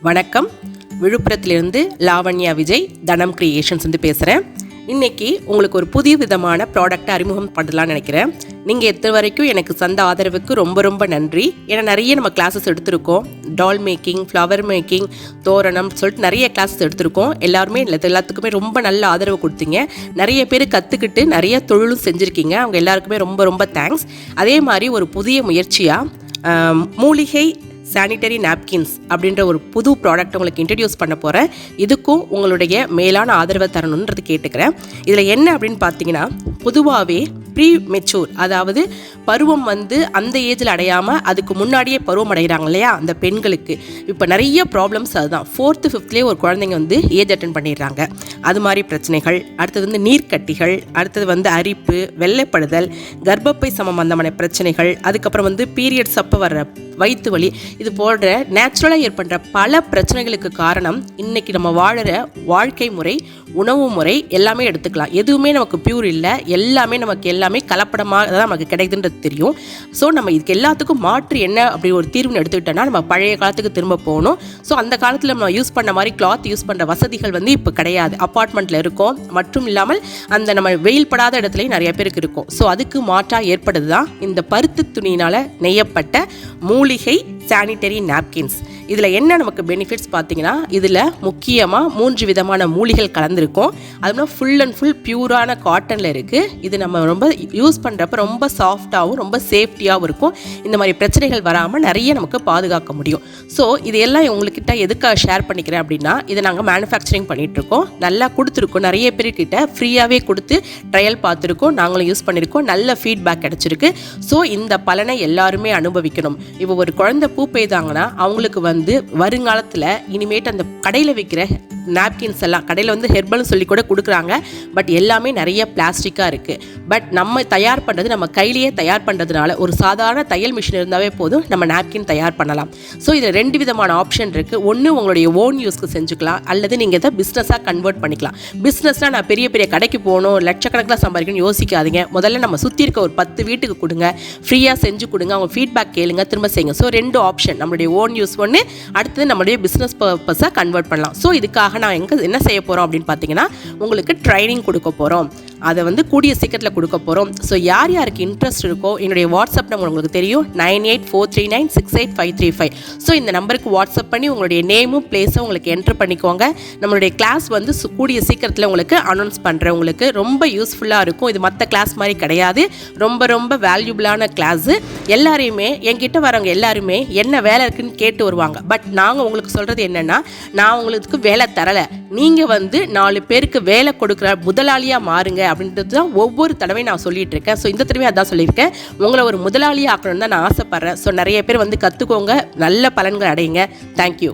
வணக்கம். விழுப்புரத்திலிருந்து லாவண்யா விஜய் தனம் கிரியேஷன்ஸ் வந்து பேசுகிறேன் இன்றைக்கி உங்களுக்கு ஒரு புதிய விதமான ப்ராடக்ட்டை அறிமுகம் பண்ணலாம்னு நினைக்கிறேன். நீங்கள் எத்தனை வரைக்கும் எனக்கு சந்த ஆதரவுக்கு ரொம்ப ரொம்ப நன்றி. ஏன்னா நிறைய நம்ம கிளாஸஸ் எடுத்திருக்கோம். டால் மேக்கிங் ஃப்ளவர் மேக்கிங் தோரணம் சொல்லிட்டு நிறைய கிளாஸஸ் எடுத்திருக்கோம். எல்லாருமே எல்லாத்துக்குமே ரொம்ப நல்ல ஆதரவு கொடுத்தீங்க. நிறைய பேர் கற்றுக்கிட்டு நிறைய தொழிலும் செஞ்சுருக்கீங்க. அவங்க எல்லாருக்குமே ரொம்ப ரொம்ப தேங்க்ஸ் அதே மாதிரி ஒரு புதிய முயற்சியாக மூலிகை சானிட்டரி நாப்கின்ஸ் அப்படின்ற ஒரு புது ப்ராடக்ட் உங்களுக்கு இன்ட்ரடியூஸ் பண்ண போகிறேன் இதுக்கும் உங்களுடைய மேலான ஆதரவை தரணுன்றது கேட்டுக்கிறேன். இதில் என்ன அப்படின்னு பார்த்தீங்கன்னா பொதுவாகவே ப்ரீ மெச்சூர் அதாவது பருவம் வந்து அந்த ஏஜில் அடையாமல் அதுக்கு முன்னாடியே பருவம் அடைகிறாங்க இல்லையா? அந்த பெண்களுக்கு. இப்போ நிறைய ப்ராப்ளம்ஸ் அதுதான். ஃபோர்த்து ஃபிஃப்த்லேயே ஒரு குழந்தைங்க வந்து ஏஜ் அட்டன் பண்ணிடுறாங்க. அது மாதிரி பிரச்சனைகள். அடுத்தது வந்து நீர்க்கட்டிகள். அடுத்தது வந்து அரிப்பு வெள்ளைப்படுதல் கர்ப்பப்பை சம்பந்தமான பிரச்சனைகள். அதுக்கப்புறம் வந்து பீரியட்ஸ் அப்போ வர்ற வயிற்று வலி இது போன்ற நேச்சுரலாக ஏற்படுற பல பிரச்சனைகளுக்கு காரணம் இன்றைக்கி நம்ம வாழுற வாழ்க்கை முறை உணவு முறை எல்லாமே எடுத்துக்கலாம். எதுவுமே நமக்கு பியூர் இல்லை. எல்லாமே நமக்கு எல்லாமே கலப்படமாக தான் நமக்கு கிடைக்குதுன்றது தெரியும். ஸோ நம்ம இதுக்கு எல்லாத்துக்கும் மாற்று என்ன அப்படி ஒரு தீர்வுன்னு எடுத்துக்கிட்டோம்னா நம்ம பழைய காலத்துக்கு திரும்ப போகணும். ஸோ அந்த காலத்தில் நம்ம யூஸ் பண்ண மாதிரி கிளாத் யூஸ் பண்ணுற வசதிகள் வந்து இப்போ கிடையாது. அப்பார்ட்மெண்ட்டில் இருக்கும். மற்றும் இல்லாமல் அந்த நம்ம வெயில் படாத இடத்துலையும் நிறைய பேருக்கு இருக்கும். ஸோ அதுக்கு மாற்றாக ஏற்படுது தான் இந்த பருத்து துணியினால் நெய்யப்பட்ட மூலிகை சானிட்டரி நாப்கின்ஸ் இதில் என்ன நமக்கு பெனிஃபிட்ஸ் பார்த்தீங்கன்னா இதில் முக்கியமாக மூன்று விதமான மூலிகள் கலந்துருக்கும். அதுமாதிரி ஃபுல் அண்ட் ஃபுல் பியூரான காட்டனில் இருக்குது இது நம்ம ரொம்ப யூஸ் பண்ணுறப்ப ரொம்ப சாஃப்டாகவும் ரொம்ப சேஃப்டியாகவும் இருக்கும். இந்த மாதிரி பிரச்சனைகள் வராமல் நிறைய நமக்கு பாதுகாக்க முடியும். ஸோ இதையெல்லாம் உங்கள்கிட்ட எதுக்காக ஷேர் பண்ணிக்கிறேன் அப்படின்னா இதை நாங்கள் மேனுஃபேக்சரிங் பண்ணிகிட்ருக்கோம் நல்லா கொடுத்துருக்கோம். நிறைய பேர்கிட்ட ஃப்ரீயாகவே கொடுத்து ட்ரையல் பார்த்துருக்கோம். நாங்களும் யூஸ் பண்ணியிருக்கோம் நல்ல ஃபீட்பேக் கிடச்சிருக்கு. ஸோ இந்த பலனை எல்லாருமே அனுபவிக்கணும். இப்போ ஒரு குழந்தை பூ பெய்தாங்கன்னா அவங்களுக்கு வந்து வருங்காலத்தில் இனிமேட்டு அந்த கடையில் விற்கிற நாப்கின்ஸ் எல்லாம் கடையில் வந்து ஹெர்பல்னு சொல்லி கூட கொடுக்குறாங்க. பட் எல்லாமே நிறைய பிளாஸ்டிக்காக இருக்குது பட் நம்ம தயார் பண்ணுறது நம்ம கையிலேயே தயார் பண்ணுறதுனால ஒரு சாதாரண தையல் மிஷின் இருந்தாவே போதும் நம்ம நாப்கின் தயார் பண்ணலாம். ஸோ இதில் ரெண்டு விதமான ஆப்ஷன் இருக்குது ஒன்று உங்களுடைய ஓன் யூஸ்க்கு செஞ்சுக்கலாம். அல்லது நீங்கள் இதை பிஸ்னஸாக கன்வெர்ட் பண்ணிக்கலாம். பிஸ்னஸ்னால் நான் பெரிய பெரிய கடைக்கு போகணும் லட்சக்கணக்கில் சம்பாதிக்கணும்னு யோசிக்காதீங்க. முதல்ல நம்ம சுற்றி இருக்க ஒரு பத்து வீட்டுக்கு கொடுங்க. ஃப்ரீயாக செஞ்சு கொடுங்க. அவங்க ஃபீட்பேக் கேளுங்க திரும்ப செய்யுங்க. ஸோ ரெண்டு ஆப்ஷன் நம்மளுடைய ஓன் யூஸ் ஒன்று அடுத்தது நம்மளுடைய பிஸ்னஸ் பர்பஸாக கன்வெர்ட் பண்ணலாம். ஸோ இதுக்காக நான் எங்கே என்ன செய்ய போகிறோம் அப்படின்னு பார்த்தீங்கன்னா உங்களுக்கு ட்ரைனிங் கொடுக்க போகிறோம் அதை வந்து கூடிய சீக்கிரத்தில் கொடுக்க போகிறோம் ஸோ யார் யாருக்கு இன்ட்ரெஸ்ட் இருக்கோ என்னுடைய வாட்ஸ்அப் நம்பர் உங்களுக்கு தெரியும். Nine eight four three nine six eight five three five. So இந்த நம்பருக்கு வாட்ஸ்அப் பண்ணி உங்களுடைய நேமும் பிளேஸும் உங்களுக்கு என்ட்ரு பண்ணிக்கோங்க. நம்மளுடைய கிளாஸ் வந்து கூடிய சீக்கிரத்தில் உங்களுக்கு அனௌன்ஸ் பண்ணுறேன் உங்களுக்கு ரொம்ப யூஸ்ஃபுல்லாக இருக்கும். இது மற்ற கிளாஸ் மாதிரி கிடையாது. ரொம்ப ரொம்ப வேல்யூபிளான கிளாஸு எல்லாரையுமே என்கிட்ட வரவங்க எல்லாருமே என்ன வேலை இருக்குன்னு கேட்டு வருவாங்க. பட் நாங்கள் உங்களுக்கு சொல்கிறது என்னென்னா நான் உங்களுக்கு வேலை தரலை. நீங்கள் வந்து நாலு பேருக்கு வேலை கொடுக்குற முதலாளியாக மாறுங்க அப்படின்றது தான் ஒவ்வொரு தடவையும் நான் சொல்லிட்டு இருக்கேன். ஸோ இந்த தடவை அதான் சொல்லியிருக்கேன். உங்களை ஒரு முதலாளியாக ஆக்கணும்னு தான் நான் ஆசைப்பட்றேன். ஸோ நிறைய பேர் வந்து கற்றுக்கோங்க நல்ல பலன்கள் அடையுங்க. தேங்க்யூ